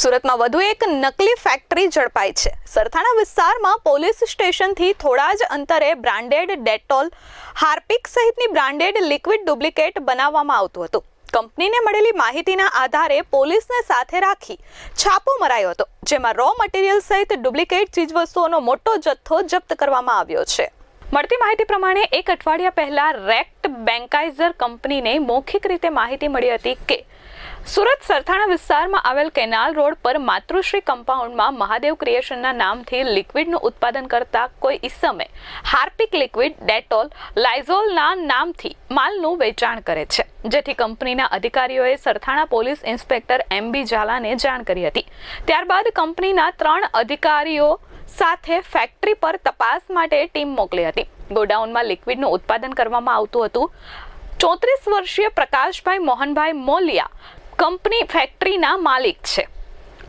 સુરતમાં વધુ એક નકલી ફેક્ટરી ઝડપાઈ છે. સરથાણા વિસ્તારમાં પોલીસ સ્ટેશનથી થોડા જ અંતરે બ્રાન્ડેડ ડેટોલ હાર્પિક સહિતની બ્રાન્ડેડ લિક્વિડ ડુપ્લિકેટ બનાવવામાં આવતું હતું. કંપનીને મળેલી માહિતીના આધારે પોલીસને સાથે રાખી છાપો મરાયો હતો, જેમાં રો મટીરિયલ સહિત ડુપ્લિકેટ ચીજવસ્તુઓનો મોટો જથ્થો જપ્ત કરવામાં આવ્યો છે. મળતી માહિતી પ્રમાણે એક અઠવાડિયા પહેલા રેક્ટ બેન્કાઇઝર કંપનીને મૌખિક રીતે માહિતી મળી હતી કે સુરત સરથાણા વિસ્તારમાં આવેલ કેનાલ રોડ પર માતૃશ્રી કમ્પાઉન્ડમાં મહાદેવ ક્રિએશનના નામથી લિક્વિડનું ઉત્પાદન કરતા કોઈ ઇસમે હાર્પિક લિક્વિડ, ડેટોલ, લાઇઝોલના નામથી માલનું વેચાણ કરે છે. જેથી કંપનીના અધિકારીઓએ Sarthana police inspector M B ઝાલાને જાણ કરી હતી. ત્યારબાદ કંપનીના ત્રણ અધિકારીઓ સાથે ફેક્ટરી પર તપાસ માટે ટીમ મોકલી હતી. ગોડાઉનમાં લિક્વિડનું ઉત્પાદન કરવામાં આવતું હતું. ચોત્રીસ વર્ષીય પ્રકાશભાઈ મોહનભાઈ મોલિયા કંપની ફેક્ટરીના માલિક છે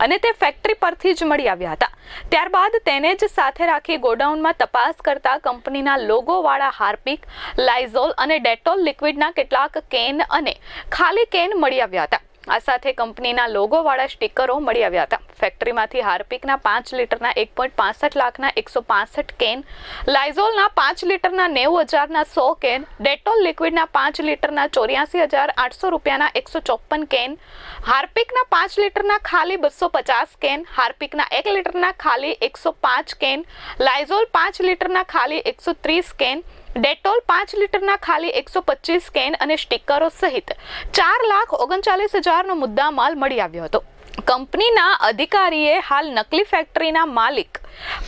અને તે ફેક્ટરી પરથી જ મળી આવ્યા હતા. ત્યારબાદ તેને જ સાથે રાખી ગોડાઉનમાં તપાસ કરતા કંપનીના લોગોવાળા હાર્પિક, લાઇઝોલ અને ડેટોલ લિક્વિડના કેટલાક કેન અને ખાલી કેન મળી આવ્યા હતા. આ સાથે કંપનીના લોગોવાળા સ્ટીકરો મળી આવ્યા હતા. ફેક્ટરીમાંથી હાર્પિકના પાંચ લીટરના એક પોઈન્ટ પાસઠ લાખના એકસો પાસઠ કેન, લાઇઝોલના પાંચ લીટરના નેવું હજારના સો કેન, ડેટોલ લિક્વિડના પાંચ લીટરના ચોર્યાસી હજાર આઠસો રૂપિયાના એકસો ચોપન કેન, હાર્પિકના પાંચ લીટરના ખાલી બસો પચાસ કેન, હાર્પિકના એક લીટરના ખાલી એકસો પાંચ કેન, લાઇઝોલ પાંચ લીટરના ખાલી એકસો ત્રીસ કેન ડેટોલ પાંચ લીટરના ખાલી એકસો પચીસ કેન અને સ્ટીકરો સહિત ચાર લાખ ઓગણચાલીસ હજારનો મુદ્દામાલ મળી આવ્યો હતો. કંપનીના અધિકારીએ હાલ નકલી ફેક્ટરીના માલિક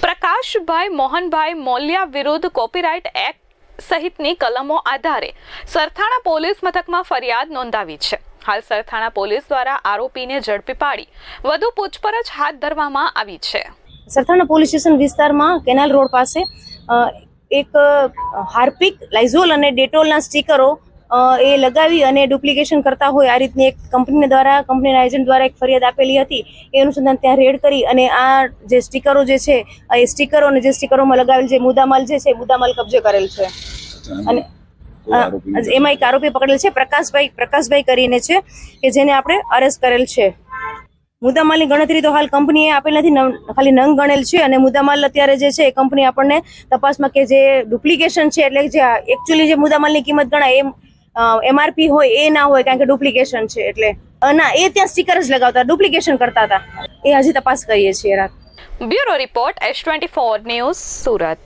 પ્રકાશભાઈ મોહનભાઈ મોલિયા વિરુદ્ધ કોપીરાઇટ એક્ટ સહિતની કલમો આધારે સરથાણા પોલીસ મથકમાં ફરિયાદ નોંધાવી છે. હાલ સરથાણા પોલીસ દ્વારા આરોપીને ઝડપી પાડી વધુ પૂછપરછ હાથ ધરવામાં આવી છે. સરથાણા પોલીસ સ્ટેશન વિસ્તારમાં કેનાલ રોડ પાસે એક હાર્પિક લાઇઝોલ અને ડેટોલના સ્ટીકરો એ લગાવી અને ડુપ્લિકેશન કરતા હોય આ રીતની એક કંપની દ્વારા કંપનીના એજન્ટ દ્વારા એક ફરિયાદ આપેલી હતી. એ અનુસંધાન ત્યાં રેડ કરી અને આ જે સ્ટીકરો જે છે એ સ્ટીકરો અને જે સ્ટીકરોમાં લગાવેલ જે મુદ્દામાલ જે છે એ મુદ્દામાલ કબજે કરેલ છે. અને એમાં એક આરોપી પકડેલ છે પ્રકાશભાઈ પ્રકાશભાઈ કરીને છે કે જેને આપણે અરેસ્ટ કરેલ છે. મુદ્દામાલની ગણતરી તો હાલ કંપનીએ આપેલ નથી ખાલી નંગ ગણેલ છે અને મુદ્દામાલ અત્યારે જે છે એ કંપની આપણને તપાસમાં કે જે ડુપ્લિકેશન છે એટલે જે એકચ્યુઅલી જે મુદ્દામાલની કિંમત ગણાય, એમ એમઆરપી હોય એ ના હોય કારણ કે ડુપ્લિકેશન છે એટલે. ના, એ ત્યાં સ્ટીકર જ લગાવતા, ડુપ્લિકેશન કરતા હતા. એ હજી તપાસ કરીએ છીએ રાત. Bureau report, S twenty four news Surat.